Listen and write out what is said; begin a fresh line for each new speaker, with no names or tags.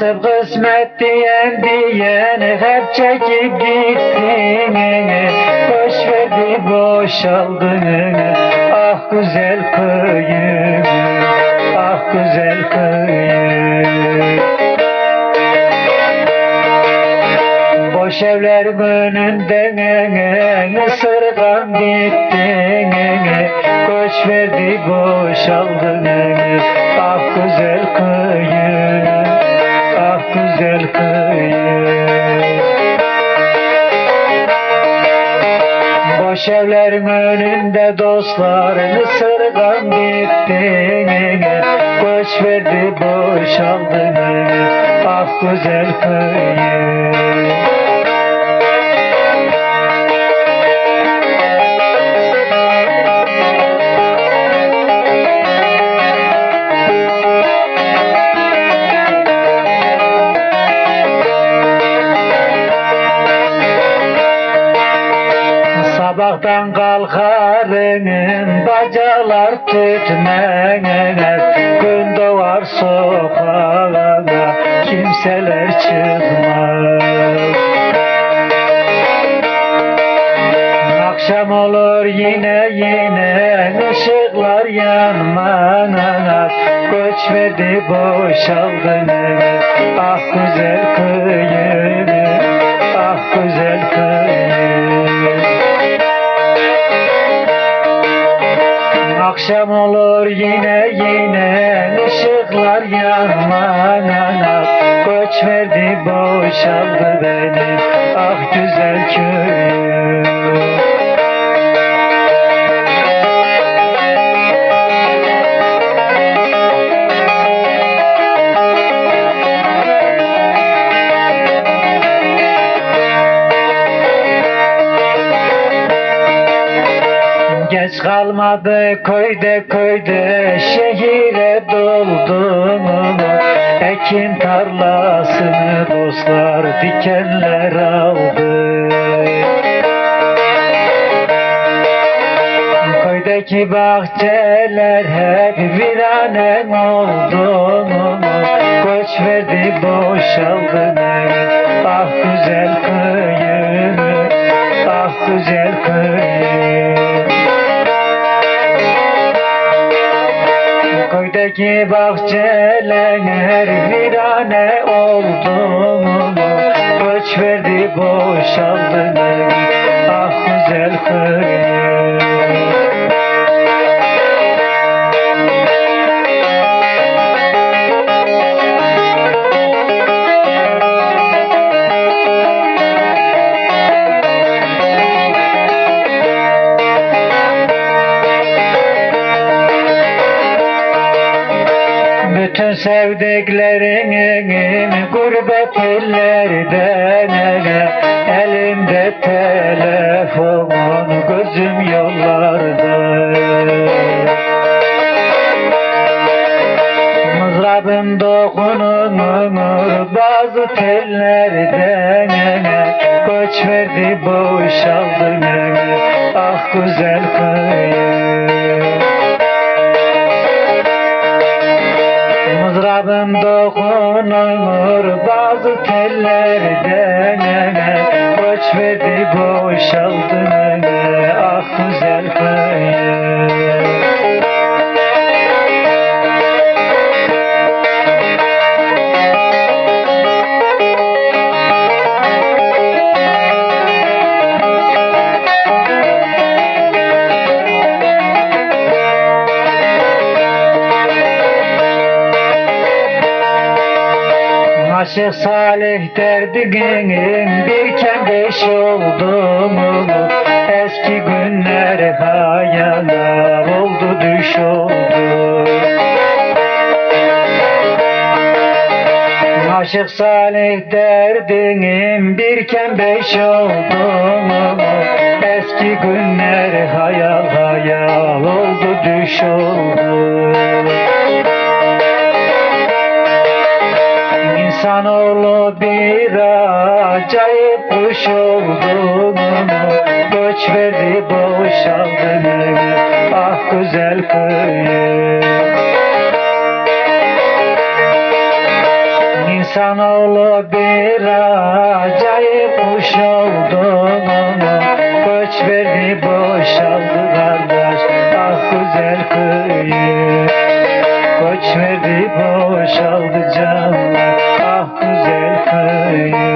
Nasip kısmet diyen diyen hep çekip gittin Boş verdi boşaldın Ah güzel köyüm Ah güzel köyüm. Boş evlerin önünden ısırgan gittin Göç verdi boşaldın Ah güzel köyüm Köyüm Boş evlerin önünde dostların ısırgan gittin Göç verdi boşaldın Ah güzel köyüm Sabahtan kalkarım bacalar tütmez Gün doğar sokağa kimseler çıkmaz. Akşam olur yine yine ışıklar yanmaz. Göç verdi boşaldın Ah güzel köyüm Ah güzel köyüm Akşam olur yine yine ışıklar yanmana Göç verdi boşaldı beni. Ah güzel köyüm Geç kalmadı köyde köyde şehire doldum Ekin tarlasını dostlar dikenler aldı. Köydeki bahçeler hep virane oldu Göç verdi boşaldı Ah güzel köyüm Ah güzel köyüm Köydeki bahçeler virane oldu Göç verdi boşaldı Ah güzel köyüm Bütün sevdiklerinin gurbet ellerden Elimde telefon gözüm yollarda. Mızrabım dokunur bazı tellerden Göç verdi boşaldı Ah güzel köyüm Mızrabım dokunur bazı tellerden Koç verdi boşaldı Aşık Salih derdinin birken beş oldum Eski günler hayala oldu düş oldu. Aşık Salih derdinin birken beş oldum Eski günler hayal hayal oldu düş oldu İnsanoğlu bir acayip kuş oldu Göç verdi boşaldı Ah güzel köyüm. İnsanoğlu bir acayip kuş oldu Göç verdi boşaldı kardeş. Ah güzel kıyı Göç verdi boşaldı can name.